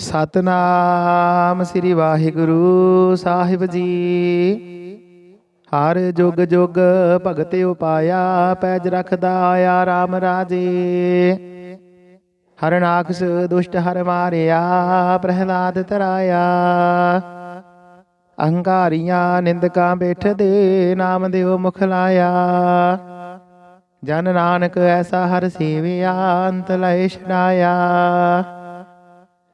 ਸਤਨਾਮ ਸ੍ਰੀ ਵਾਹਿਗੁਰੂ ਸਾਹਿਬ ਜੀ। ਹਰ ਜੁਗ ਜੁਗ ਭਗਤ ਉਪਾਇਆ, ਪੈਜ ਰਖਦਾ ਆਇਆ RAM ਰਾਜੇ। ਹਰਨਾਕਸ ਦੁਸ਼ਟ ਹਰ ਮਾਰਿਆ, ਪ੍ਰਹਿਲਾਦ ਤਰਾਇਆ। ਅਹੰਕਾਰੀਆਂ ਨਿੰਦਕਾਂ ਬੈਠਦੇ, ਨਾਮ ਦਿਓ ਮੁਖ ਲਾਇਆ। ਜਨ ਨਾਨਕ ਐਸਾ ਹਰ ਸੇਵਿਆ, ਅੰਤ ਲੈ ਛਡਾਇਆ।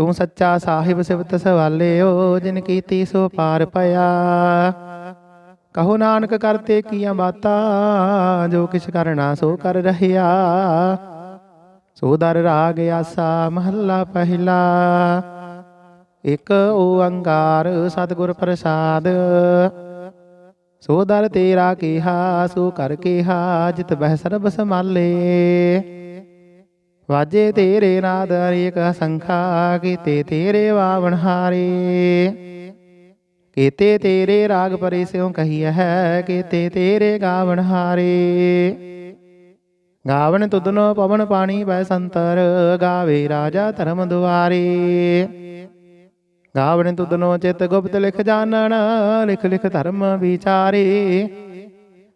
ਤੂੰ ਸੱਚਾ ਸਾਹਿਬ ਸਿਵਤ ਸਵਾਲਿਓ, ਜਿਨ ਕੀਤੀ ਸੋ ਪਾਰ ਪਿਆ। ਕਹੋ ਨਾਨਕ ਕਰਤੇ ਕੀਆਂ ਬਾਤਾਂ, ਜੋ ਕਿਛ ਕਰਨਾ ਸੋ ਕਰ ਰਹਿਆ। ਸੋ ਦਰ ਰਾਗ ਆਸਾ ਮਹੱਲਾ ਪਹਿਲਾ। ਇਕ ਓੰਕਾਰ ਸਤਿਗੁਰ ਪ੍ਰਸਾਦ। ਸੋ ਦਰ ਤੇਰਾ ਕੀਹਾ, ਸੋ ਕਰ ਕੀਹਾ, ਜਿਤ ਬਹਿ ਸਰਬ ਸਮਾਲੇ ਵਾਜੇ ਤੇਰੇ ਨਾਦ ਅਨੇਕ ਸੰਖਾ, ਕੀਤੇ ਤੇਰੇ ਵਾਵਣ ਹਾਰੇ। ਕੀਤੇ ਤੇਰੇ ਰਾਗ ਪਰੇ ਸਿਉ ਕਹੀਐ ਹੈ, ਕੀਤੇ ਤੇਰੇ ਗਾਵਣ ਹਾਰੇ। ਗਾਵਣ ਤੁਧਨੋ ਪਵਨ ਪਾਣੀ ਬੈ ਸੰਤਰ, ਗਾਵੇ ਰਾਜਾ ਧਰਮ ਦੁਆਰੇ। ਗਾਵਣ ਤੁਧਨੋ ਚਿਤ ਗੁਪਤ ਲਿਖ ਜਾਣਨ, ਲਿਖ ਲਿਖ ਧਰਮ ਵਿਚਾਰੇ।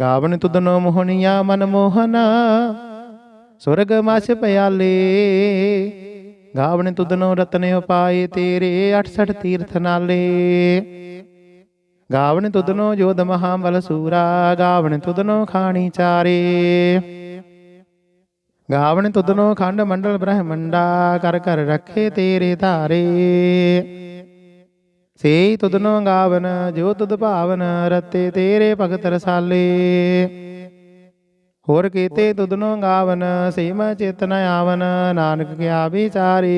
ਗਾਵਨ ਤੁਧਨੋ ਮੋਹਣੀਆ ਮਨ ਮੋਹਨਾ। ਸੁਰਗ ਮਛ ਪਿਆਲੇ। ਗਾਵਣ ਤੁਧਨੋ ਰਤਨ ਉਪਾਏ ਤੇਰੇ 68 ਤੀਰਥ ਨਾਲੇ। ਗਾਵਨ ਤੁਧਨੋ ਜੋਧ ਮਹਾ ਮਹਾਬਲ ਸੂਰਾ, ਗਾਵਨ ਤੁਧਨੋ ਖਾਣੀ ਚਾਰੇ। ਗਾਵਨ ਤੁਧਨੋ ਖੰਡ ਮੰਡਲ ਬ੍ਰਹਮੰਡਾ, ਕਰ ਕਰ ਰੱਖੇ ਤੇਰੇ ਧਾਰੇ। ਸੇਈ ਤੁਧਨੋ ਗਾਵਨ ਜੋ ਤੁਧ ਭਾਵਨ, ਰਤੇ ਤੇਰੇ ਭਗਤ ਰਸਾਲੇ। ਹੋਰ ਕੀਤੇ ਤੁਧਨੋ ਗਾਵਨ ਸੇਮ ਚੇਤਨ ਆਵਨ, ਨਾਨਕ ਕਿਆ ਵਿਚਾਰੇ।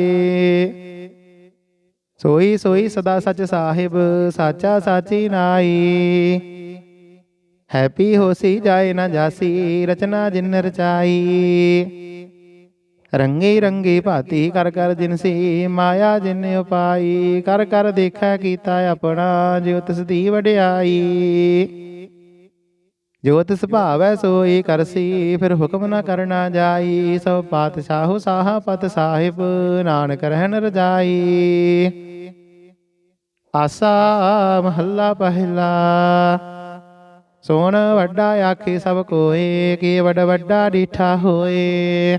ਸੋਈ ਸੋਈ ਸਦਾ ਸਚ ਸਾਹਿਬ, ਸਾਚਾ ਸਾਚੀ ਨਾਈ ਹੈਪੀ ਹੋਸੀ ਜਾਏ ਨਾ ਜਾਸੀ, ਰਚਨਾ ਜਿਨ ਰਚਾਈ। ਰੰਗੇ ਰੰਗੇ ਭਾਤੀ ਕਰ ਕਰ ਜਿਨਸੀ ਮਾਇਆ ਜਿਨ ਉਪਾਈ, ਕਰ ਕਰ ਦੇਖੈ ਕੀਤਾ ਆਪਣਾ, ਜੋ ਤਿਸ ਦੀ ਵਡਿਆਈ। ਜੋ ਤਿਸ ਭਾਵੈ ਸੋਈ ਕਰਸੀ ਫਿਰ ਹੁਕਮ ਨਾ ਕਰਨਾ ਜਾਈ। ਸਭ ਪਾਤਸ਼ਾਹੋ ਸਾਹਾ ਪਤ ਸਾਹਿਬ, ਨਾਨਕ ਰਹਿਣ ਰਜਾਈ। ਆਸਾ ਮਹੱਲਾ ਪਹਿਲਾ। ਸੋਣ ਵੱਡਾ ਆਖੇ ਸਭ ਕੋਏ, ਕੀ ਵੱਡ ਵੱਡਾ ਡੀਠਾ ਹੋਏ।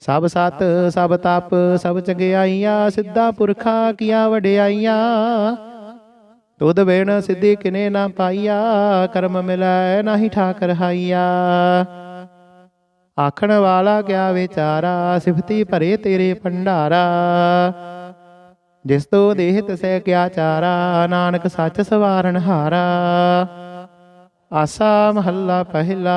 ਸਭ ਸਤ ਸਭ ਤਪ ਸਭ ਚੰਗਿਆਈਆਂ ਸਿੱਧਾ ਪੁਰਖਾ ਕੀਆ ਵਡਿਆਈਆਂ। ਤੁਧ ਬਿਨ ਸਿੱਧੀ ਕਿਨੇ ਨਾ ਪਾਈਆ ਕਰਮ ਮਿਲੈ ਨਾਹੀ ਠਾਕਰ ਹਾਈਆ। ਆਖਣ ਵਾਲਾ ਕਿਆ ਵਿਚਾਰਾ ਸਿਫਤੀ ਭਰੇ ਤੇਰੇ ਭੰਡਾਰਾ। ਜਿਸ ਤੋਂ ਦੇਹ ਤਸੈ ਕਿਆ ਚਾਰਾ ਨਾਨਕ ਸੱਚ ਸਵਾਰਨ ਹਾਰਾ। ਆਸਾ ਮਹੱਲਾ ਪਹਿਲਾ।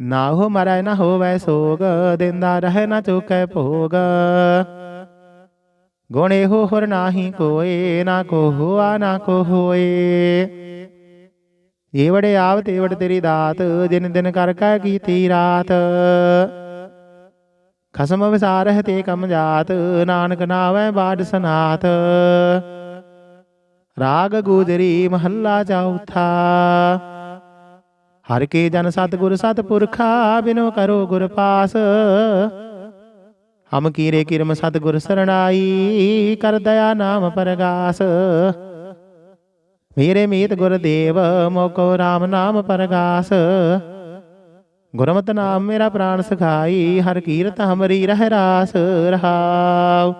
ਨਾ ਹੋ ਮਰੈ ਨਾ ਹੋਵੇ ਸੋਗ, ਦਿੰਦਾ ਰਹਿ ਨ ਚੁਕੈ ਭੋਗ। ਗੁਣ ਇਹੋ ਹੋਰ ਨਾਹੀ ਕੋਏ, ਨਾ ਕੋ ਹੋਆ ਨਾ ਕੋ ਹੋਏ ਏ ਆਵ ਤੇ ਵੜ ਤੇਰੀ ਦਾਤ ਦਿਨ ਦਿਨ ਕਰ ਕੈ ਕੀਤੀ ਰਾਤ। ਖਸਮ ਵਿਸਾਰਹਿ ਤੇ ਕਮ ਜਾਤ, ਨਾਨਕ ਨਾਵੈ ਬਾੜ ਸਨਾਤ। ਰਾਗ ਗੂਜਰੀ ਮਹੱਲਾ ਚੌਥਾ। ਹਰ ਕੇ ਜਨ ਸਤਿਗੁਰ ਸਤਿਪੁਰਖਾ, ਬਿਨੋ ਕਰੋ ਗੁਰ ਪਾਸ। ਹਮ ਕੀਰੇ ਕਿਰਮ ਸਤਿਗੁਰ ਸਰਣਾਈ, ਕਰ ਦਇਆ ਨਾਮ ਪਰਗਾਸ। ਮੇਰੇ ਮੀਤ ਗੁਰਦੇਵ ਮੋਕੋ RAM ਨਾਮ ਪਰਗਾਸ। ਗੁਰਮਤਿ ਨਾਮ ਮੇਰਾ ਪ੍ਰਾਣ ਸਖਾਈ, ਹਰ ਕੀਰਤ ਹਮਰੀ ਰਹਿ ਰਾਸ, ਰਹਾਉ।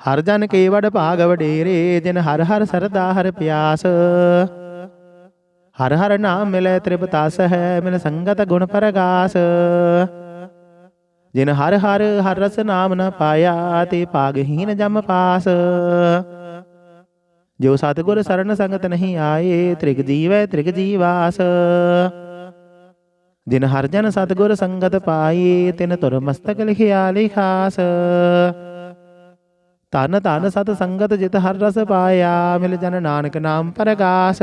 ਹਰ ਜਨ ਕੇ ਵਡ ਭਾਗ ਵਡੇਰੇ, ਜਿਨ ਹਰ ਹਰ ਸਰਦਾ ਹਰ ਪਿਆਸ। ਹਰ ਹਰ ਨਾਮ ਮਿਲੇ ਤ੍ਰਿਪਤਾਸ ਹੈ ਮਿਲ ਸੰਗਤ ਗੁਣ ਪਰਗਾਸ। ਜਿਨ ਹਰ ਹਰ ਹਰ ਰਸ ਨਾਮ ਨ ਪਾਇਆ, ਤੇ ਪਾਗਹੀਨ ਜਮ ਪਾਸ। ਜੋ ਸਤਿਗੁਰ ਸਰਨ ਸੰਗਤ ਨਹੀਂ ਆਏ, ਤ੍ਰਿਗ ਜੀਵੈ ਤ੍ਰਿਗ ਜੀਵਾਸ। ਜਿਨ ਹਰ ਜਨ ਸਤਿਗੁਰ ਸੰਗਤ ਪਾਈ ਤਿਨ ਤੁਰ ਮਸਤਕ ਲਿਖਿਆ ਲਿਖਾਸ। ਤਨ ਤਨ ਸਤ ਸੰਗਤ ਜਿਤ ਹਰ ਰਸ ਪਾਇਆ, ਮਿਲ ਜਨ ਨਾਨਕ ਨਾਮ ਪਰਗਾਸ।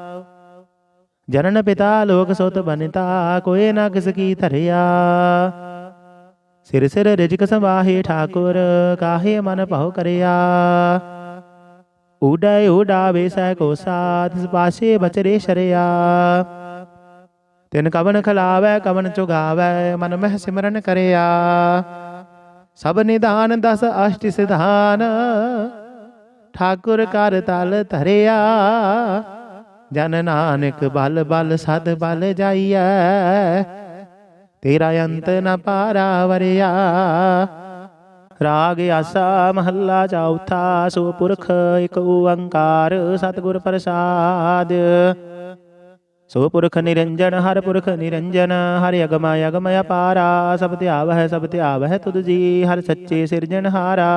ਜਨਨ ਪਿਤਾ ਲੋਕ ਸੁਤ ਬਨਿਤਾ ਕੋਏ ਨਾ ਕਿਸ ਕੀ ਧਰਿਆ। ਸਿਰ ਸਿਰ ਰਿਜਕ ਸੰਵਾਹੇ ਠਾਕੁਰ, ਕਾਹੇ ਮਨ ਭਉ ਕਰਿਆ। ਉਡੈ ਉਡਾਵੇ ਸੈ ਕੋ ਸਾਥ ਪਾਸੇ ਬਚਰੇ ਸ਼ਰਿਆ। ਤਿਨ ਕਵਨ ਖਲਾਵੈ, ਕਵਨ ਚੁਗਾਵੈ, ਮਨ ਮਹਿ ਸਿਮਰਨ ਕਰਿਆ। ਸਭ ਨਿਦਾਨ ਦਸ ਅਸ਼ਟ ਸਿਧਾਨ, ਠਾਕੁਰ ਕਰ ਤਲ ਧਰਿਆ। ਜਨ ਨਾਨਕ ਬਲ ਬਲ ਸਦ ਬਲ ਜਾਈਐ। ਤੇਰਾ ਅੰਤ ਨ ਪਾਰਾ ਵਰਿਆ। ਰਾਗ ਆਸਾ ਮਹੱਲਾ ਚੌਥਾ ਸੋ ਪੁਰਖ ਇਕ ਓੰਕਾਰ ਸਤਿਗੁਰ ਪ੍ਰਸਾਦ। ਸੋ ਪੁਰਖ ਨਿਰੰਜਨ ਹਰ ਪੁਰਖ ਨਿਰੰਜਨ ਹਰਿ ਅਗਮ ਅਗਮ ਅਪਾਰਾ। ਸਭ ਧਿਆਵਹਿ ਸਭ ਧਿਆਵਹਿ ਤੁਧ ਜੀ ਹਰ ਸੱਚੇ ਸਿਰਜਣਹਾਰਾ।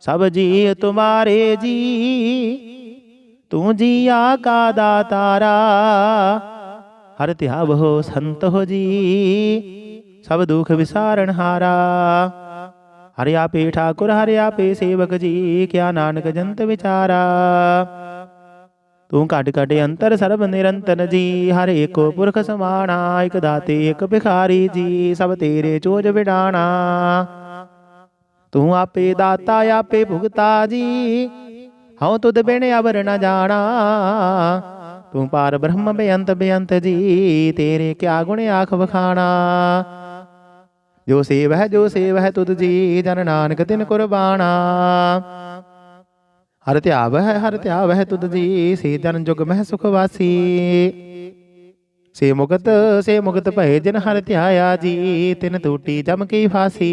ਸਭ ਜੀ ਤੁਮਾਰੇ ਜੀ ਤੂੰ ਜੀ ਜੀਆ ਕਾ ਤਾਰਾ ਹਰ ਧਿਆਵਹੁ ਸੰਤ ਹੋ ਜੀ, ਸਭ ਦੁਖ ਵਿਸਾਰਨ ਹਾਰਾ। ਹਰਿ ਆਪੇ ਠਾਕੁਰ, ਹਰਿ ਆਪੇ ਸੇਵਕ ਜੀ, ਕਿਆ ਨਾਨਕ ਜੰਤ ਵਿਚਾਰਾ। ਤੂੰ ਘਟ ਘਟ ਅੰਤਰ ਸਰਬ ਨਿਰੰਤਨ ਜੀ, ਹਰ ਏਕੋ ਪੁਰਖ ਸਮਾਣਾ, ਇਕ ਦਾਤੇ, ਇਕ ਭਿਖਾਰੀ ਜੀ, ਸਭ ਤੇਰੇ ਚੋਜ ਵਿਡਾਣਾ। ਤੂੰ ਆਪੇ ਦਾਤਾ, ਆਪੇ ਭੁਗਤਾ ਜੀ ਹਉ ਤੁਧ ਬਿਨ ਅਵਰ ਨ ਜਾਣਾ ਤੂੰ ਪਾਰ ਬ੍ਰਹਮ ਬੇਅੰਤ ਬੇਅੰਤ ਜੀ ਤੇਰੇ ਕਿਆ ਗੁਣ ਆਖ ਵਖਾਣਾ ਜੋ ਸੇਵ ਹੈ ਜੋ ਸੇਵ ਹੈ ਤੁਧ ਜੀ ਜਨ ਨਾਨਕ ਤਿਨ ਕੁਰਬਾਨਾ ਹਰ ਧਿਆਵ ਹੈ ਹਰ ਧਿਆਵ ਹੈ ਤੁਧ ਜੀ ਸੇ ਜਨ ਜੁਗ ਮਹਿ ਸੁਖ ਵਾਸੀ ਸੇ ਮੁਕਤ ਸੇ ਮੁਕਤ ਭਏ ਜਿਨ ਹਰ ਧਿਆਇਆ ਜੀ ਤਿਨ ਟੂਟੀ ਜਮ ਕੀ ਫਾਸੀ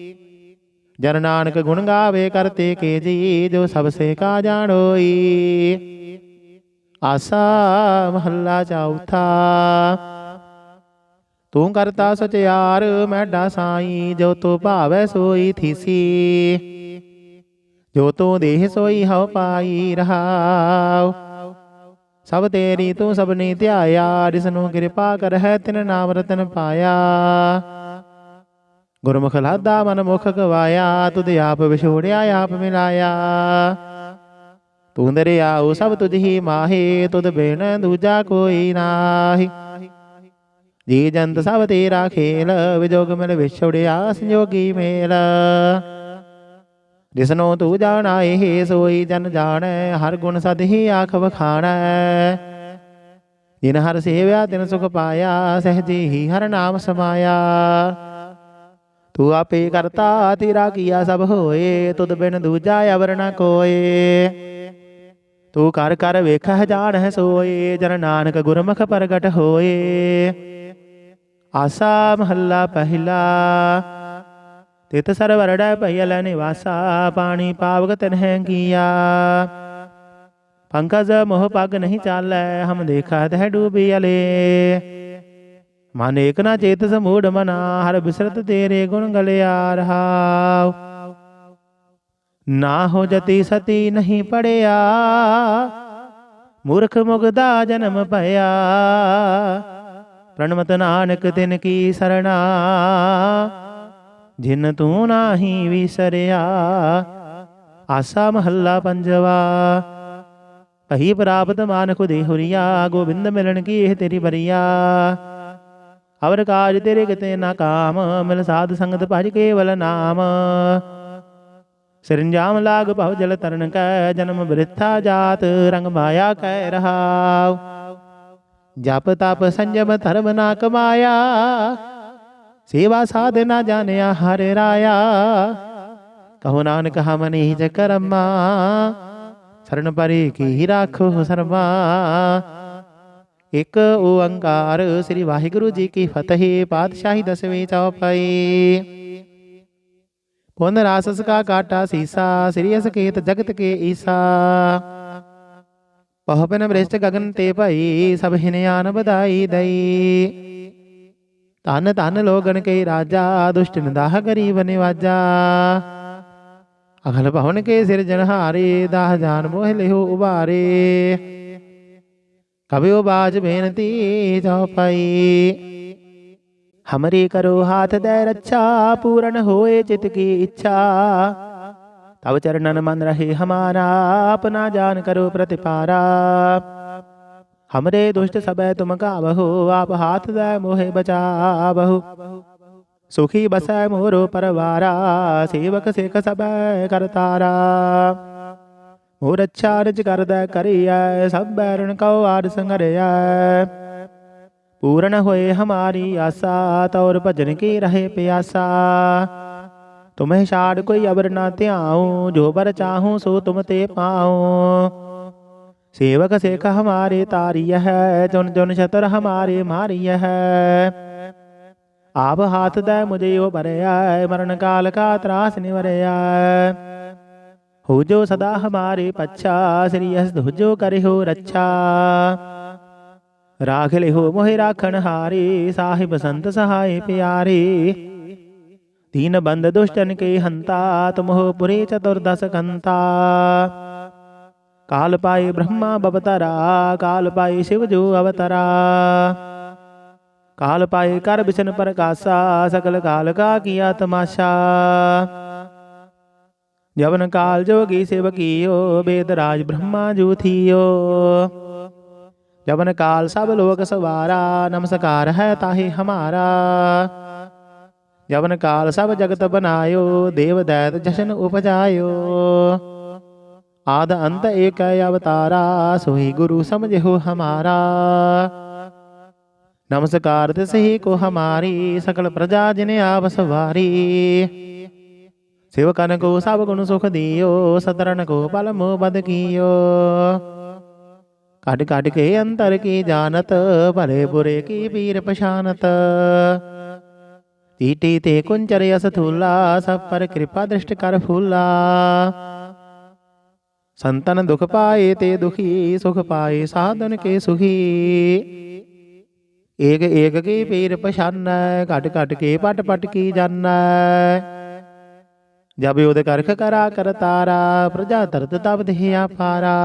ਜਨ ਨਾਨਕ ਗੁਣ ਗਾਵੇ ਕਰਤੇ ਕੇ ਜੀ ਜੋ ਸਭ ਸੇ ਕਾ ਜਾਣੋਈ ਆਸਾ ਮਹੱਲਾ ਚੌਥਾ। ਤੂੰ ਕਰਤਾ ਸਚਿਆਰ, ਮੈਡਾ ਸਾਈ, ਜੋ ਤੂੰ ਭਾਵੈ ਸੋਈ ਥੀਸੀ। ਜੋ ਤੂੰ ਦੇਹ ਸੋਈ, ਹਉ ਪਾਈ ਰਹਾਉ। ਸਭ ਤੇਰੀ ਤੂੰ ਸਭਨੀ ਧਿਆਇਆ ਜਿਸ ਨੂੰ ਕਿਰਪਾ ਕਰਹਿ, ਤਿਨ ਨਾਮ ਰਤਨ ਪਾਇਆ। ਗੁਰਮੁਖ ਲਾਦਾ ਮਨ ਮੁਖ ਗਵਾਇਆ ਤੁਧ ਆਪ ਵਿਛੋੜਿਆ ਆਪ ਮਿਲਾਇਆ ਤੂੰ ਦਰਿਆਉ ਸਭ ਤੁਝ ਹੀ ਮਾਹੇ ਤੁਧ ਬਿਨ ਦੂਜਾ ਕੋਈ ਨਾਹੀ ਜੀ ਜੰਤ ਸਭ ਤੇਰਾ ਖੇਲ ਵਿਜੋਗ ਮਿਲ ਵਿਛੋੜਿਆ ਸੰਜੋਗੀ ਮੇਲ ਜਿਸਨੂੰ ਤੂੰ ਜਾਣਾ ਇਹ ਸੋਈ ਜਨ ਜਾਣੈ ਹਰ ਗੁਣ ਸਦ ਹੀ ਆਖ ਵਖਾਣੈ ਜਿਨ ਹਰ ਸੇਵਿਆ ਤਿਨ ਸੁਖ ਪਾਇਆ ਸਹਜੇ ਹੀ ਹਰ ਨਾਮ ਸਮਾਇਆ ਤੂੰ ਆਪੇ ਕਰਤਾ, ਤੇਰਾ ਕੀਆ ਸਭ ਹੋਏ, ਤੁਧ ਬਿਨ ਦੂਜਾ ਅਵਰ ਨ ਕੋਏ। ਤੂੰ ਕਰ ਕਰ ਵੇਖਹਿ ਜਾਣਹਿ ਸੋਏ, ਜਨ ਨਾਨਕ ਗੁਰਮੁਖ ਪ੍ਰਗਟ ਹੋਏ। ਆਸਾ ਮਹੱਲਾ ਪਹਿਲਾ, ਤਿਤ ਸਰਵਰੜੈ ਭਇਲ ਨਿਵਾਸਾ, ਪਾਣੀ ਪਾਵਕ ਤਨਹਿ ਕੀਆ। ਪੰਕਜ ਮੋਹ ਪਗ ਨਹੀਂ ਚਾਲੈ, ਹਮ ਦੇਖਾ ਤਹਿ ਡੂਬੀ ਅਲੇ। ਮਨ ਏਕ ਨਾ ਚੇਤ ਸਮੂੜ ਮਨਾ, ਹਰ ਬਿਸਰਤ ਤੇਰੇ ਗੁਣ ਗਲਿਆ ਰਹਾਉ ਨਾ ਹੋ ਜਤੀ ਸਤੀ ਨਹੀਂ ਪੜਿਆ, ਮੂਰਖ ਮੁਗਦਾ ਜਨਮ ਭਇਆ। ਪ੍ਰਣਮਤ ਨਾਨਕ ਤਿਨ ਕੀ ਸਰਣਾ, ਜਿਨ ਤੂੰ ਨਾਹੀ ਵਿਸਰਿਆ। ਆਸਾ ਮਹੱਲਾ ਪੰਜਵਾ ਪਹੀ ਪ੍ਰਾਪਤ ਮਾਨਕ ਦੇ ਹੁਰੀਆ, ਗੋਬਿੰਦ ਮਿਲਣ ਕੀ ਇਹ ਤੇਰੀ ਬਰੀਆ ਅਵਰ ਕਾਜ ਤੇਰੇ ਕਿਤੇ ਨਾ ਕਾਮ, ਮਿਲ ਸਾਧ ਸੰਗਤ ਭਜ ਕੇਵਲ ਨਾਮ। ਸਰੰਜਾਮ ਲਾਗ ਭਵ ਜਲ ਤਰਨ ਕੈ, ਜਨਮ ਬ੍ਰਿਥਾ ਜਾਤ, ਰੰਗ ਮਾਇਆ ਕੈ ਰਹਾਉ। ਜਪ ਤਪ ਸੰਜਮ ਧਰਮ ਨਾ ਕਮਾਇਆ, ਸੇਵਾ ਸਾਧ ਨਾ ਜਾਣਿਆ ਹਰ ਰਾਇਆ। ਕਹੋ ਨਾਨਕ ਹਮ ਨਿਜ ਕਰਮਾ, ਸਰਨ ਪਰੇ ਕੀ ਰਾਖੋ ਸਰਮਾ। ਇੱਕ ਓੰਕਾਰ ਸ੍ਰੀ ਵਾਹਿਗੁਰੂ ਜੀ ਕੀ ਫਤਿਹ, ਪਾਤਸ਼ਾਹੀ ਦਸਵੇਂ ਚੌਪਈ। ਪੁਨ ਰਾਸਸ ਕਾ ਕਾਟਾ ਸੀਸਾ, ਸ੍ਰੀ ਅਸਕੇਤ ਜਗਤ ਕੇ ਈਸਾ। ਪਹਪਨ ਬ੍ਰਿਸ਼ਟ ਗਗਨ ਤੇ ਭਈ, ਸਭ ਹਿਨਿਆਨ ਬਧਾਈ ਦਈ। ਧਨ ਤਨ ਲੋਗਨ ਕੇ ਰਾਜਾ, ਦੁਸ਼ਟ ਨਿਦਾਹ ਗਰੀਬ ਨਿਵਾਜਾ। ਅਖਲ ਭਵਨ ਕੇ ਸਿਰਜਣਹਾਰੇ ਦਾਹ ਜਾਨ ਮੋਹ ਲਿਓ ਉਬਾਰੇ ਕਬਿਓ ਬਾਜ ਬੇਨਤੀ ਚਉਪਈ ਹਮਰੀ ਕਰੋ ਹਾਥ ਦੇ ਰੱਛਾ ਪੂਰਨ ਹੋਏ ਚਿਤ ਕੀ ਇੱਛਾ ਤਬ ਚਰਨਨ ਮਨ ਰਹੇ ਹਮਾਰਾ ਆਪਣਾ ਜਾਨ ਕਰੋ ਪ੍ਰਤਿਪਾਰਾ हमरे दुष्ट सबै तुम गावहो आप हाथ दे मोहे बचावहो सुखी बसै मोरो परवारा सेवक सेक सबै करतारा ਹੋ ਰੱਛਾ ਰਚ ਕਰਦਾ ਕਰਿਐ ਸਭ ਬੈਰਣ ਕਉ ਆੜ ਸੰਗਰਿਐ ਪੂਰਨ ਹੋਏ ਹਮਾਰੀ ਆਸਾ, ਤੌਰ ਭਜਨ ਕੀ ਰਹੇ ਪਿਆਸਾ। ਤੁਮਹਿ ਛਾੜ ਕੋਈ ਅਬਰ ਨਾ ਧਿਆਉ, ਜੋ ਬਰ ਚਾਹੂ ਸੋ ਤੁਮ ਤੇ ਪਾਉ। ਸੇਵਕ ਸੇਖ ਹਮਾਰੇ ਤਾਰੀਯ ਹੈ, ਜੁਨ ਜੁਨ ਸ਼ਤਰ ਹਮਾਰੇ ਮਾਰੀਯ ਹੈ। ਆਪ ਹਾਥ ਦਾ ਮੁਝੇ ਉਹ ਭਰਿਆ, ਮਰਨ ਕਾਲ ਕਾ ਤਰਾਸ ਨਿਵਰਿਆ। ਹੋ ਜੋ ਸਦਾ ਹਮਾਰੇ ਪੱਛਾ ਸ੍ਰੀ ਅਸ ਧੁਜੋ ਕਰਿਓ ਰੱਛਾ ਰਾਖ ਲਿਓ ਮੋਹਿ ਰਾਖਣ ਹਾਰੇ ਸਾਹਿਬ ਸੰਤ ਸਹਾਏ ਪਿਆਰੇ ਤੀਨ ਬੰਦ ਦੁਸ਼ਟਨ ਕੇ ਹੰਤਾ ਤੁਮਹੁ ਪੁਰੇ ਚਤੁਰਦਸ ਕੰਤਾ ਕਾਲ ਪਾਏ ਬ੍ਰਹਮਾ ਬਵਤਰਾ ਕਾਲ ਪਾਏ ਸ਼ਿਵ ਜੋ ਅਵਤਰਾ ਕਾਲ ਪਾਏ ਕਰ ਬਿਸ਼ਨ ਪ੍ਰਕਾਸ਼ਾ ਸਕਲ ਕਾਲ ਕਾ ਕੀਆ ਤਮਾਸ਼ਾ ਜਵਨ ਕਾਲ ਜੋਗੀ ਸੇਵਕੀਓ ਬੇਦ ਰਾਜ ਬ੍ਰਹਮਾ ਜੂਥੀਓ ਜਵਨ ਕਾਲ ਸਭ ਲੋਕ ਸਵਾਰਾ, ਨਮਸਕਾਰ ਹੈ ਤਾਹੇ ਹਮਾਰਾ। ਜਵਨ ਕਾਲ ਸਭ ਜਗਤ ਬਨਾਇਓ, ਦੇਵ ਦੈਤ ਜਸ਼ਨ ਉਪਜਾਇਓ। ਆਦ ਅੰਤ ਏਕ ਅਵਤਾਰਾ, ਸੋਹੀ ਗੁਰੂ ਸਮਝਿਓ ਹਮਾਰਾ। ਨਮਸਕਾਰ ਤਿਸਹੀ ਕੋ ਹਮਾਰੀ, ਸਕਲ ਪ੍ਰਜਾ ਜਿਨੇ ਆਪ ਸਵਾਰੀ। සෙවකනකෝ සවගුණ සුඛදීයෝ සතරණකෝ පළමෝ බද කීයෝ කඩ කඩකේ අන්තරකී ජානත පරේපුරේකී පීරපශානත ඊටී තේ කුංචර යස තුල්ලා සප්පර කෘපා දෘෂ්ටි කර ෆුල්ලා සන්තන දුක පායේ තේ දුඛී සුඛ පායේ සාධනකේ සුඛී ඒක ඒකකේ පීරපශන්න කඩ කඩකේ පට පටකී ජන්නයි ਜਬ ਉਦ ਕਰਖ ਕਰਾ ਕਰਤਾਰਾ ਪ੍ਰਜਾ ਤਰਤ ਤਬ ਦੇਹ ਆਪਾਰਾ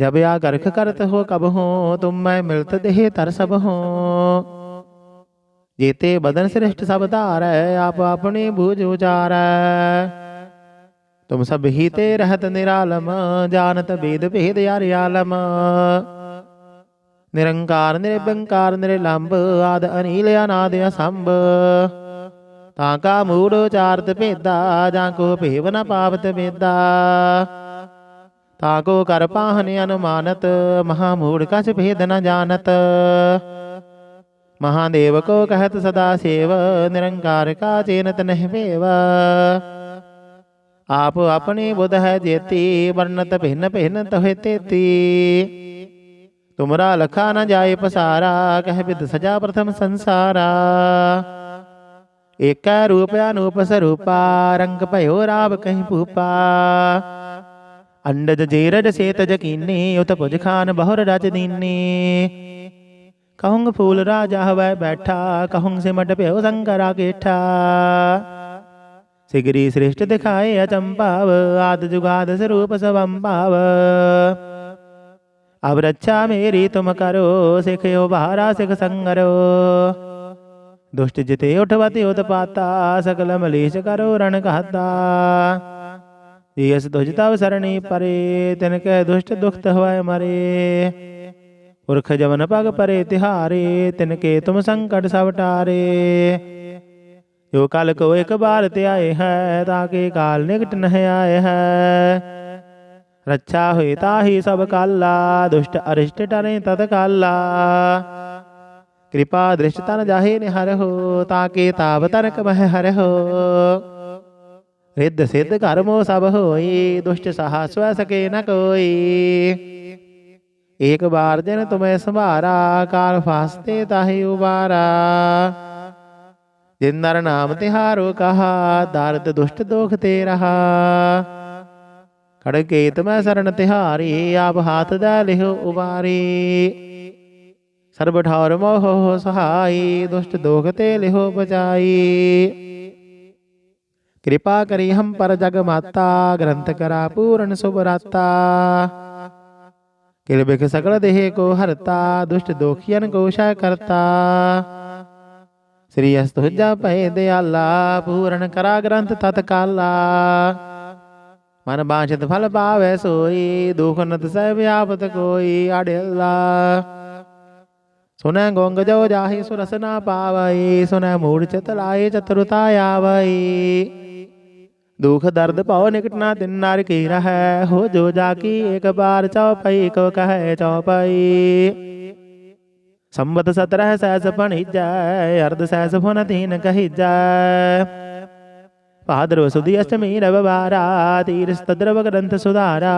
ਜਬ ਆ ਕਰਖ ਕਰਤ ਹੋ ਕਬ ਹੋ, ਤੁਮ ਮੈਂ ਮਿਲਤ ਦੇਹ ਤਰ ਸਭ ਹੋ। ਜੀਤੇ ਬਦਨ ਸ੍ਰਿਸ਼ਟ ਸਭ ਧਾਰੈ, ਆਪ ਆਪਣੇ ਭੂਜ ਉਚਾਰੈ। ਤੁਮ ਸਭ ਹੀ ਤੇ ਰਹਤ ਨਿਰਾਲਮ, ਜਾਣਤ ਬੇਦ ਭੇਦ ਯਾਰ ਆਲਮ। ਨਿਰੰਕਾਰ, ਨਿਰਬੰਕਾਰ ਨਿਰਲੰਭ ਆਦ ਅਨੀਲ, ਅਨਾਦ ਅਸੰਭ। ਤਾਂ ਕਾ ਮੂੜ ਚਾਰਤ ਭੇਦਾ, ਜਾਂ ਕੋ ਭੇਵ ਨ ਪਾਵਤ ਵੇਦਾ। ਤਾਂ ਕੋ ਕਰ ਪਾਹਨ ਅਨੁਮਾਨਤ, ਮਹਾ ਮੂੜ ਕਛ ਭੇਦ ਨ ਜਾਣਤ। ਮਹਾਦੇਵ ਕੋ ਕਹਤ ਸਦਾ ਸੇਵ, ਨਿਰੰਕਾਰ ਕਾ ਚੇਨਤ ਨਹਿ ਭੇਵ। ਆਪ ਆਪਣੀ ਬੁਧ ਹੈ ਜੇਤੀ ਵਰਨਤ ਭਿੰਨ ਭਿੰਨ ਤੋਹਿ ਤੇਤੀ। ਤੁਮਰਾ ਲਖਾ ਨ ਜਾਏ ਪਸਾਰਾ, ਕਹਿ ਬਿਦ ਸਜਾ ਪ੍ਰਥਮ ਸੰਸਾਰਾ। ਏਕੈ ਰੂਪ ਅਨੂਪ ਸਰੂਪਾ, ਰੰਗ ਭਇਓ ਰਾਵ ਕਹਿ ਭੂਪਾ। ਅੰਡਜ ਜੀਰਜ ਸੇਤਜ ਕੀਨੀ ਉਤ ਭੁਜ ਖਾਨ ਬਹੁਰ ਰਜ ਦੀਨੀ। ਕਹੁੰਗ ਫੂਲ ਰਾਜਾ ਹਵੈ ਬੈਠਾ, ਕਹੁੰਗ ਸਿਮਟ ਭਇਓ ਸੰਕਰਾ ਕੇਠਾ। ਸਿਗਰੀ ਸ੍ਰਿਸ਼ਟ ਦਿਖਾਏ ਅਚੰਭਾਵ, ਆਦ ਜੁਗਾਦ ਸਰੂਪ ਸਵੰਭਾਵ। ਅਬ ਰੱਛਾ ਮੇਰੀ ਤੁਮ ਕਰੋ, ਸਿਖਿਓ ਬਹਾਰਾ ਸਿਖ ਸੰਗਰੋ। ਦੁਸ਼ਟ ਜਿਤੇ ਉਠਵਤੀ ਉਤਪਾਤਾ ਸਕਲ ਮਲੀਸ਼ ਕਰੋ ਰਣ ਕਹਤਾ ਇਸ ਦੁਜ ਤਵ ਸਰਣੀ ਪਰੇ, ਤਿਨ ਕੈ ਦੁਸ਼ਟ ਦੁਖਤ ਹੋਇ ਮਰੇ। ਪੁਰਖ ਜਵਨ ਪਗ ਪਰੇ ਤਿਹਾਰੇ, ਤਿਨ ਕੇ ਤੁਮ ਸੰਕਟ ਸਭ ਟਾਰੇ। ਜੋ ਕਲ ਕੋ ਇੱਕ ਬਾਰ ਤੇ ਆਏ ਹੈ, ਤਾਂ ਕੇ ਕਾਲ ਨਿਕਟ ਨਹਿ ਆਏ ਹੈ। ਰੱਛਾ ਹੋਏ ਤਾਹੀ ਸਭ ਕਾਲਾ, ਦੁਸ਼ਟ ਅਰਿਸ਼ਟ ਟਰੇ ਤਤ ਕਾਲਾ। ਕਿਰਪਾ ਦ੍ਰਿਸ਼ਟ ਤਨ ਜਾਹੇ ਨਿਹਰ ਤਾਕੇ ਤਾਪ ਤਰਕ ਮਹਿ ਹਰ ਰਿੱਧ ਸਿੱਧ ਕਰਮੋ ਸਭ ਹੋਈ, ਦੁਸ਼ਟ ਸਹਾ ਸਵੈ ਸਕੇ ਨ ਕੋਈ। ਏਕ ਬਾਰ ਜਨ ਤੁਮੈ ਸੰਭਾਰਾ, ਕਾਲ ਫਾਸਤੇ ਤਾਹੀ ਉਬਾਰਾ। ਜਿਨ ਨਰ ਨਾਮ ਤਿਹਾਰੋ ਕਹਾ, ਦਰਦ ਦੁਸ਼ਟ ਦੋਖ ਤੇ ਰਹਾ। ਖੜਕੇਤ ਮੈਂ ਸਰਣ ਤਿਹਾਰੀ, ਆਪ ਹਾਥ ਦਾ ਲਿਹੁ ਉਬਾਰੀ। ਸਰਬ ਠੌਰ ਮੋਹ ਸਹਾਈ ਦੁਸ਼ਟ ਦੋਖ ਤੇ ਲਿਹੋ ਬਚਾਈ। ਕਿਰਪਾ ਕਰੀ ਹਮ ਪਰ ਜਗ ਮਾਤਾ, ਗ੍ਰੰਥ ਕਰਾ ਪੂਰਨ ਸੁਭਰਾਤਾ। ਕਿਲ ਬਿਖ ਸਕਲ ਦੇਹ ਕੋ ਹਰਤਾ, ਦੁਸ਼ਟ ਦੋਖੀਨ ਕੋ ਸ਼ੈ ਕਰਤਾ। ਸ੍ਰੀ ਅਸਤੁਜਾ ਭੈ ਦਿਆਲਾ, ਪੂਰਨ ਕਰਾ ਗ੍ਰੰਥ ਤਤਕਾਲਾ। ਮਨ ਬਾਂਛਤ ਫਲ ਪਾਵੈ ਸੋਈ, ਦੁਖ ਨਤ ਸਹਿ ਵਿਆਪਤ ਕੋਈ ਅੜਿਲਾ ਸੁਨੈ ਗੋੰਗ ਜੋ ਜਾਹੀ ਸੁਰਸ ਨਾ ਪਾਵਈ, ਸੁਨੈ ਮੂੜ ਚਿਤ ਲਾਏ ਦੁਖ ਦਰਦ ਭਉ ਨਿਕਟ ਨਾ ਤਿਨ ਨਰ ਕੀ ਰਹੈ, ਹੋ ਜੋ ਜਾ ਕੀ ਇੱਕ ਬਾਰ ਚਉਪਈ ਕੋ ਕਹੈ ਚਉਪਈ। ਸੰਬਤ ਸਤਰਹ ਸੈਸ ਭਣੀਜੈ, ਅਰਧ ਸੈਸ ਫੁਨ ਤੀਨ ਕਹੀਜੈ। ਭਾਦਰਵ ਸੁਦੀ ਅਸ਼ਟਮੀ ਰਵਵਾਰਾ, ਤੀਰਸ ਤਦਰਵ ਗ੍ਰੰਥ ਸੁਧਾਰਾ।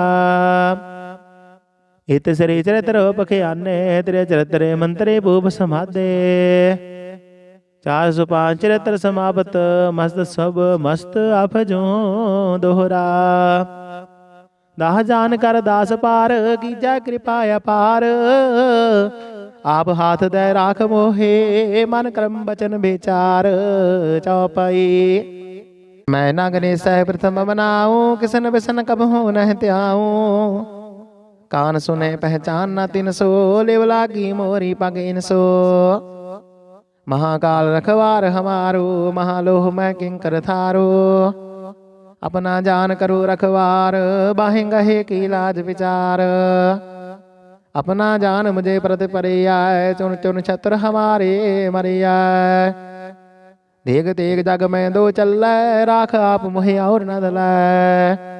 ਇਤ ਸ੍ਰੀ ਚਰਿਤ੍ਰ ਪਖਿਆਨੇ ਤੇਰੇ ਚਰਿਤਰੇ ਮੰਤਰੇ ਭੂਪ ਸਮਾਦੇ। 405 ਚਰਿਤ੍ਰ ਸਮਾਪਤ, ਮਸਤ ਸਭ ਮਸਤ ਅਫਜੋ ਦੋਹਰਾ। ਦਾਹ ਜਾਨ ਕਰ ਦਾਸ ਪਾਰ, ਕੀਜੈ ਕਿਰਪਾ ਅਪਾਰ। ਆਪ ਹਾਥ ਦੇ ਰਾਖ ਮੋਹੇ, ਮਨ ਕਰਮ ਬਚਨ ਵਿਚਾਰ। ਚਉਪਈ ਮੈਂ ਨਾ ਗਣੇਸ਼ੈ ਪ੍ਰਥਮ ਬਨਾਉ ਕਿਸਨ ਬਿਸਨ ਕਬ ਹੋ ਨਹਿ ਧਿਆਉ। कान सुने पहचान न तिन सो लेवला की मोरी पग इन सो महाकाल रखवार हमारो महालोह मैं किंकर थारो अपना जान करो रखवार बाहेंग है की लाज विचार अपना जान मुझे प्रति परियाय चुन चुन छत्र हमारे मरिया देख तेग जग में दो चल राख आप मुहे और न दलाय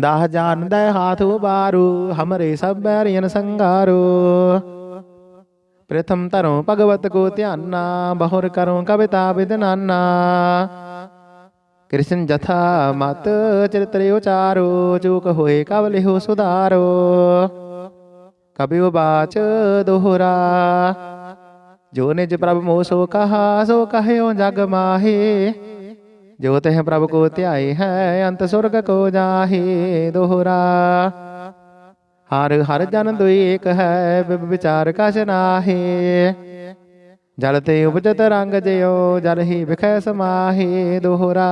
ਦਾਹ ਜਾਨ ਦੇ ਹਾਥ ਉਬਾਰੂ, ਹਮਰੇ ਸਭ ਬੈਰੀਨ ਸੰਗਾਰੂ। ਪ੍ਰਥਮ ਤਰੋਂ ਭਗਵਤ ਕੋ ਧਿਆਨਾ, ਬਹੁਰ ਕਰੋ ਕਵਿਤਾ ਵਿਦਨਾਨਾ ਕ੍ਰਿਸ਼ਨ ਜਥਾ ਮਤ ਚਰਿਤ੍ਰ ਉਚਾਰੋ, ਚੂਕ ਹੋਏ ਕਵਲਿਹੁ ਸੁਧਾਰੋ। ਕਬਿਉ ਬਾਚ ਦੋਹਰਾ। ਜੋ ਨਿਜ ਪ੍ਰਭ ਮੋ ਸੋ ਕਹਾ, ਸੋ ਕਹਿਓ ਜਗ ਮਾਹੇ। जग माहे जो प्रभु को त्याय है अंत स्वर्ग को जाहे दोहरा। हर हर जन दुई एक है विचार कछ नाहे। जल ते उपजत रंग जयो जल ही बिख समाहे दोहरा।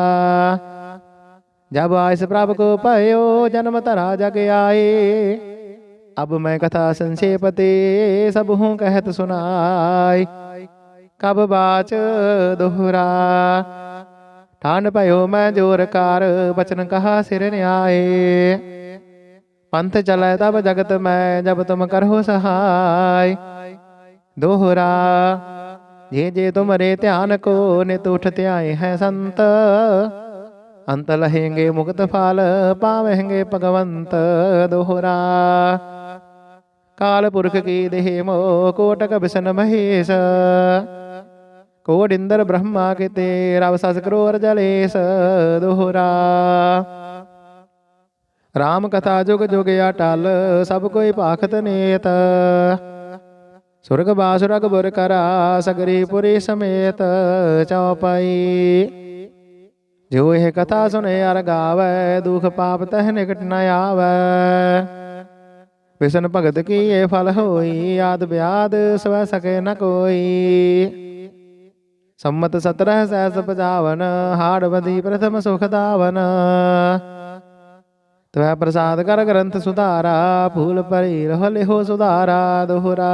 जब आयस प्रभु को पयो, जन्म तरा जग आए अब मैं कथा संक्षेपते, सब हूँ कहत सुनाय कब बाच दोहरा। ਠਾਨ ਭਇਓ ਮੈਂ ਜੋਰ ਕਾਰ, ਬਚਨ ਕਹਾ ਸਿਰ ਨਿਆਏ। ਪੰਥ ਚਲੈ ਤਬ ਜਗਤ ਮੈਂ, ਜਬ ਤੁਮ ਕਰਹੁ ਸਹਾਈ ਦੋਹਰਾ, ਜੇ ਜੇ ਤੁਮਰੇ ਧਿਆਨ ਕੋ, ਨਿਤ ਉਠ ਧਿਆਏ ਹੈ ਸੰਤ। ਅੰਤ ਲਹੇਂਗੇ ਮੁਕਤ ਫਲ, ਪਾਵਹਿਂਗੇ ਭਗਵੰਤ। ਦੋਹਰਾ, ਕਾਲ ਪੁਰਖ ਕੀ ਦੇਹ ਮੋ ਕੋਟਕ ਬਿਸਨ ਮਹੇਸ਼। ਕੋਡ ਇੰਦਰ ਬ੍ਰਹਮਾ ਕਿਤੇ ਰਵ ਸਸ ਕਰੋ ਅਰਜਲੇਸ ਦੋਹਰਾ। RAM ਕਥਾ ਜੁਗ ਜੁਗ ਅਟਲ, ਸਭ ਕੋਈ ਭਾਖਤ ਨੇਤ। ਸੁਰਗ ਬਾਸੁਰਗ ਬੁਰ ਕਰਾ, ਸਗਰੀ ਪੁਰੀ ਸਮੇਤ ਚਉਪਈ ਜੋ ਇਹ ਕਥਾ ਸੁਨੇ ਅਰ ਗਾਵੇ, ਦੁਖ ਪਾਪ ਤਹ ਨਿਕਟ ਨ ਆਵੇ। ਵਿਸ਼ਨ ਭਗਤ ਕੀ ਇਹ ਫਲ ਹੋਈ, ਆਦ ਬਿਆਦ ਸਵੈ ਸਕੇ ਨ ਕੋਈ। ਸੰਮਤ 17 ਸਹਿਸ ਪਜਾਵਨ ਹਾੜਵਦੀ ਪ੍ਰਥਮ ਸੁਖ ਦਾਵਨ ਤਵੈ ਪ੍ਰਸਾਦ ਕਰ ਗ੍ਰੰਥ ਸੁਧਾਰਾ ਫੂਲ ਭਰੀ ਰਹ ਲਿਹੋ ਸੁਧਾਰਾ ਦੋਹਰਾ।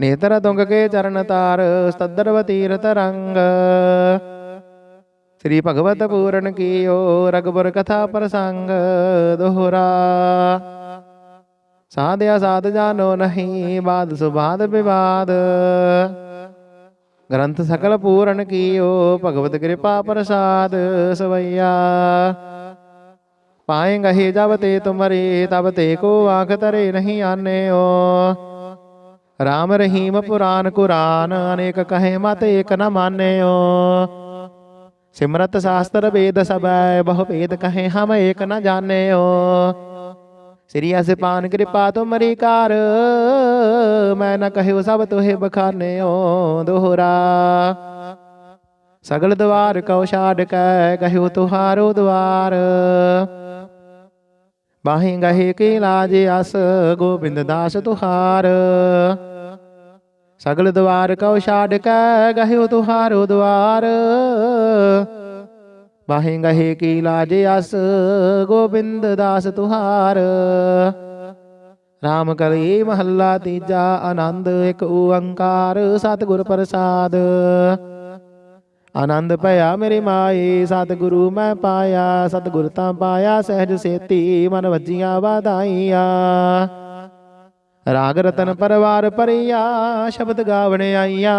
ਨੇਤਰ ਤੁੰਗ ਕੇ ਚਰਨ ਤਾਰ ਸਤਦਰਵ ਤੀਰਤ ਰੰਗ। ਸ੍ਰੀ ਭਗਵਤ ਪੂਰਨ ਕੀਓ ਰਗਬਰ ਕਥਾ ਪ੍ਰਸੰਗ ਦੋਹਰਾ। ਸਾਧਿਆ ਸਾਧ ਜਾਨੋ ਨਹੀਂ ਬਾਦ ਸੁਬਾਦ ਵਿਵਾਦ। ਗ੍ਰੰਥ ਸਕਲ ਪੂਰਨ ਕੀਓ, ਭਗਵਤ ਕਿਰਪਾ ਪ੍ਰਸਾਦ ਸਵਈਆ। ਪਾਏਗਾ ਹੀ ਜਬ ਤੇ ਤੁਮਰੇ, ਤਬ ਤੇ ਕੋ ਆਖ ਤਰੇ ਨਹੀਂ ਆਨੇ ਓ ਰਾਮ ਰਹੀਮ ਪੁਰਾਨ ਕੁਰਾਨ, ਅਨੇਕ ਕਹੇ ਮਤ ਏਕ ਨ ਮਾਨੇ ਓ ਸਿਮਰਤ ਸ਼ਾਸਤਰ ਵੇਦ ਸਭੈ, ਬਹੁ ਭੇਦ ਕਹੇ ਹਮ ਏਕ ਨ ਜਾਣੇ ਓ ਸ੍ਰੀ ਅਸਪਾਨ ਕਿਰਪਾ ਤੁਮਰੀ ਕਾਰ ਮੈਂ ਨਾ ਕਹਿਉ ਸਭ ਤੋਹੇ ਓ ਦੋਹਰਾ। ਸਗਲ ਦਵਾਰ ਕਉ ਛਾੜ ਕੈ ਕਹਿਉ ਤੁਹਾਰੋ ਦਵਾਰ। ਬਾਹੀ ਗਹੇ ਕੀ ਲਾਜ ਅਸ ਗੋਬਿੰਦ ਦਾਸ ਤੁਹਾਰ। ਸਗਲ ਦਵਾਰ ਕਉ ਛਾੜ ਕੈ ਕਹਿਉ ਤੁਹਾਰੋ ਦਵਾਰ। ਬਾਹੀਂ ਗਹੇ ਕੀ ਲਾਜ ਅਸ ਗੋਬਿੰਦ ਦਾਸ ਤੁਹਾਰ। ਰਾਮ ਕਰੀ ਮਹੱਲਾ ਤੀਜਾ ਆਨੰਦ, ਇੱਕ ਓੰਕਾਰ ਸਤਿਗੁਰ ਪ੍ਰਸਾਦ। ਆਨੰਦ ਭਇਆ ਮੇਰੇ ਮਾਏ, ਸਤਿਗੁਰੂ ਮੈਂ ਪਾਇਆ, ਸਤਿਗੁਰ ਤਾਂ ਪਾਇਆ, ਸਹਿਜ ਸੇਤੀ ਮਨ ਵੱਜੀਆਂ ਵਾਧਾਈਆਂ। ਰਾਗ ਰਤਨ ਪਰਵਾਰ ਪਰਿਆ ਸ਼ਬਦ ਗਾਵਣ ਆਈਆਂ।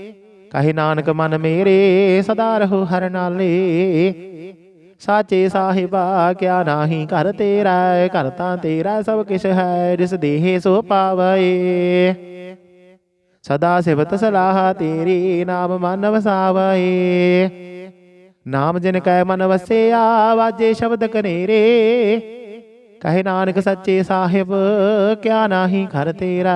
ਕਹੇ ਨਾਨਕ ਮਨ ਮੇਰੇ, ਸਦਾ ਰਹੋ ਹਰ ਨਾਲੇ। ਸਾਚੇ ਸਾਹਿਬਾ, ਕਿਆ ਨਾਹੀ ਘਰ ਤੇਰਾ ਘਰ ਤੇਰਾ ਸਭ ਕਿਛ ਹੈ, ਜਿਸ ਦੇਹ ਸੋ ਪਾਵਏ ਸਦਾ ਸਿਵਤ ਸਲਾਹ ਤੇਰੀ, ਨਾਮ ਮਨ ਵਸਾਵਏ ਨਾਮ ਜਿਨ ਕੈ ਮਨ ਵਸਿਆ, ਵਾਜੇ ਸ਼ਬਦ ਕਨੇਰੇ। ਕਹੇ ਨਾਨਕ ਸੱਚੇ ਸਾਹਿਬ, ਕਿਆ ਨਾਹੀ ਕਰ ਤੇਰਾ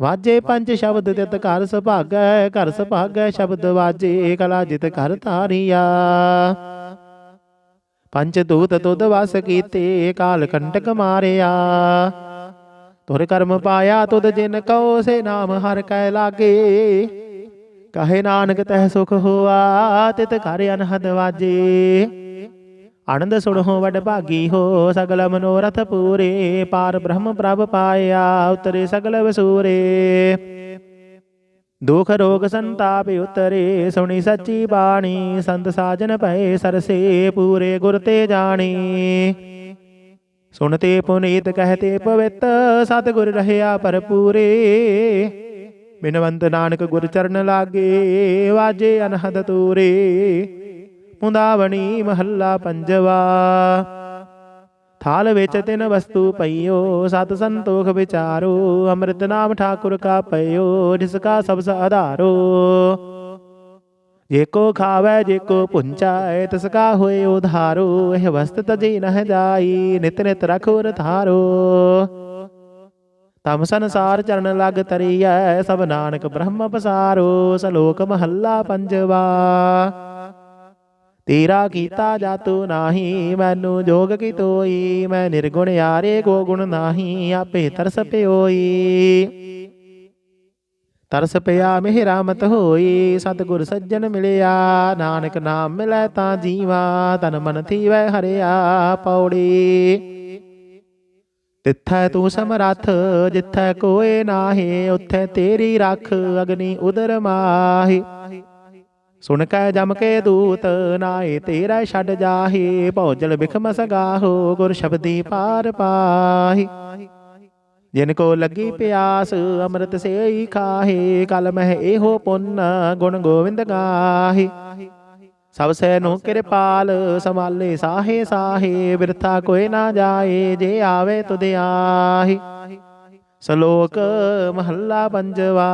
ਵਾਜੇ ਪੰਜ ਸ਼ਬਦ ਤਿਤ ਘਰ ਸੁਭਾਗੈ ਘਰ ਸੁਭਾਗੈ ਸ਼ਬਦ ਵਾਜੇ ਕਲਾ ਜਿਤ ਘਰ ਤਾਰੀਆ ਪੰਜ ਦੂਤ ਤੁਧ ਵਸ ਕੀਤੇ, ਕਾਲ ਕੰਟਕ ਮਾਰਿਆ। ਤੁਰ ਕਰਮ ਪਾਇਆ ਤੁਧ ਜਿਨ ਕਉ, ਸੇ ਨਾਮ ਹਰ ਕੈ ਲਾਗੇ। ਕਹੇ ਨਾਨਕ ਤਹਿ ਸੁਖ ਹੋਆ, ਤਿਤ ਘਰ ਅਨਹਦ ਵਾਜੇ। ਆਨੰਦ ਸੁਣ ਹੋ ਵਡ ਭਾਗੀ ਹੋ, ਸਗਲ ਮਨੋਰਥ ਪੂਰੇ, ਪਾਰ ਬ੍ਰਹਮ ਪ੍ਰਭ ਪਾਇਆ, ਉਤਰੇ ਸਗਲ ਵਸੂਰੇ। ਦੁਖ ਰੋਗ ਸੰਤਾਪ ਉਤਰੇ, ਸੁਣੀ ਸੱਚੀ ਬਾਣੀ, ਸੰਤ ਸਾਜਨ ਭਏ ਸਰਸੇ, ਪੂਰੇ ਗੁਰ ਤੇ ਜਾਣੀ। ਸੁਣਤੇ ਪੁਨੀਤ ਕਹਤੇ ਪਵਿੱਤ, ਸਤਿਗੁਰ ਰਹਿਆ ਭਰਪੂਰੇ। ਬਿਨਵੰਤ ਨਾਨਕ ਗੁਰ ਚਰਨ ਲਾਗੇ, ਵਾਜੇ ਅਨਹਦ ਤੂਰੇ। ਮੁੰਦਾਵਣੀ ਮਹੱਲਾ ਪੰਜਵਾ। ਥਾਲ ਵਿੱਚ ਤਿਨ ਵਸਤੂ ਪਈਓ, ਸਤ ਸੰਤੋਖ ਵਿਚਾਰੋ, ਅੰਮ੍ਰਿਤ ਨਾਮ ਠਾਕੁਰ ਕਾ ਪਈਓ ਜਿਸ ਕਾ ਸਭ ਆਧਾਰੋ। ਜੇ ਕੋ ਖਾਵੇ, ਜੇ ਕੋ ਪੁੰਚਾਏ ਤਿਸ ਕਾ ਹੋਏ ਉਧਾਰੋ, ਇਹ ਵਸਤ ਤਜੀ ਨਹ ਜਾਈ, ਨਿਤ ਨਿਤ ਰਖੋ ਰਥਾਰੋ ਤਮ ਸੰਸਾਰ ਚਰਨ ਲਗ ਤਰੀਐ, ਸਭ ਨਾਨਕ ਬ੍ਰਹਮ ਪਸਾਰੋ, ਸਲੋਕ ਮਹੱਲਾ ਪੰਜਵਾ। ਤੇਰਾ ਕੀਤਾ ਜਾਤੂ ਨਾਹੀ, ਮੈਨੂੰ ਜੋਗ ਕੀ ਤੋਈ? ਮੈਂ ਨਿਰਗੁਣ ਯਾਰੇ ਕੋ ਗੁਣ ਨਾਹੀ, ਆਪੇ ਤਰਸ ਪਿਓਈ। ਤਰਸ ਪਿਆ ਮਿਹ ਰਾਮਤ ਹੋਈ, ਸਤਿਗੁਰ ਸੱਜਣ ਮਿਲਿਆ, ਨਾਨਕ ਨਾਮ ਮਿਲੈ ਤਾਂ ਜੀਵਾ, ਤਨ ਮਨ ਥੀਵੈ ਹਰਿਆ ਪੌੜੀ। ਤਿੱਥੈ ਤੂੰ ਸਮਰੱਥ, ਜਿੱਥੈ ਕੋਏ ਨਾਹੀ, ਉੱਥੇ ਤੇਰੀ ਰੱਖ, ਅਗਨੀ ਉਦਰ ਮਾਹੀ। ਸੁਣ ਕੈ ਜਮ ਕੇ ਦੂਤ ਨਾਏ, ਤੇਰਾ ਛੱਡ ਜਾਹੀ। ਭੌਜਲ ਬਿਖਮ ਸਗਾਹੋ, ਗੁਰ ਸ਼ਬਦੀ ਪਾਰ ਪਾਹੀ। ਜਿਨ ਕੋ ਲੱਗੀ ਪਿਆਸ, ਅੰਮ੍ਰਿਤ ਸੇਈ ਖਾਹੇ। ਕਲ ਮਹਿ ਇਹੋ ਪੁੰਨ, ਗੁਣ ਗੋਵਿੰਦ ਗਾਹੀ। ਸਭ ਸੈ ਨੂੰ ਕਿਰਪਾਲ, ਸੰਭਾਲੇ ਸਾਹੇ ਸਾਹੇ। ਬਿਰਥਾ ਕੋਈ ਨਾ ਜਾਏ, ਜੇ ਆਵੇ ਤੁਧ ਆਹੀ। ਸ਼ਲੋਕ ਮਹੱਲਾ ਪੰਜਵਾ।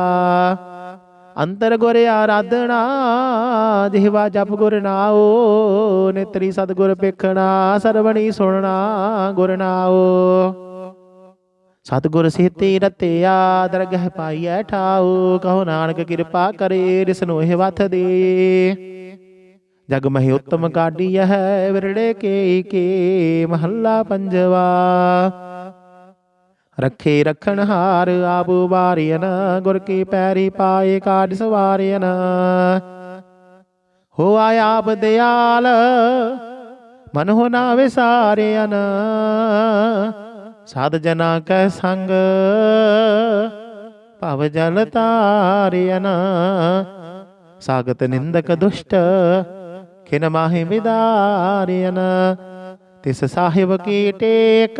ਅੰਤਰ ਗੁਰ ਆਰਾਧਨਾ, ਜਿਹਵਾ ਜਪ ਗੁਰ ਨਾਓ ਨੇਤਰੀ ਸਤਗੁਰ ਪੇਖਣਾ ਸਰਵਣੀ ਸੁਣਨਾ, ਗੁਰ ਨਾਓ ਸਤਗੁਰ ਸੇਤੀ ਰਤਿਆ, ਦਰਗਹਿ ਪਾਈਐ ਠਾਉ, ਕਹੋ ਨਾਨਕ ਕਿਰਪਾ ਕਰੇ ਰਿਸ ਨੂੰ ਇਹ ਵਥ ਦੇ। ਜਗ ਮਹਿ ਉਤਮ ਕਾਢੀ ਹੈ, ਵਿਰੜੇ ਕੇ ਕੇ, ਮਹੱਲਾ ਪੰਜਵਾ। ਰੱਖੇ ਰਖਣ ਹਾਰ, ਆਪ ਵਾਰਿයਨ ਗੁਰ ਕੀ ਪੈਰੀ ਪਾਏ ਕਾਢ ਸਵਾਰਿਯਨ ਹੋ ਆਇਆ ਆਪ ਦਿਆਲ, ਮਨ ਹੋ ਨਾ ਵਿਸਾਰਿਯਨ ਸਾਧ ਜਨਾ ਕੈ ਸੰਗ, ਭਵ ਜਲ ਤਾਰਿਯਨ ਸਾਗਤ ਨਿੰਦਕ ਦੁਸ਼ਟ, ਖਿਨ ਮਾਹਿ ਵਿਦਾਰਿਯਨ ਤਿਸ ਸਾਹਿਬ ਕੀ ਟੇਕ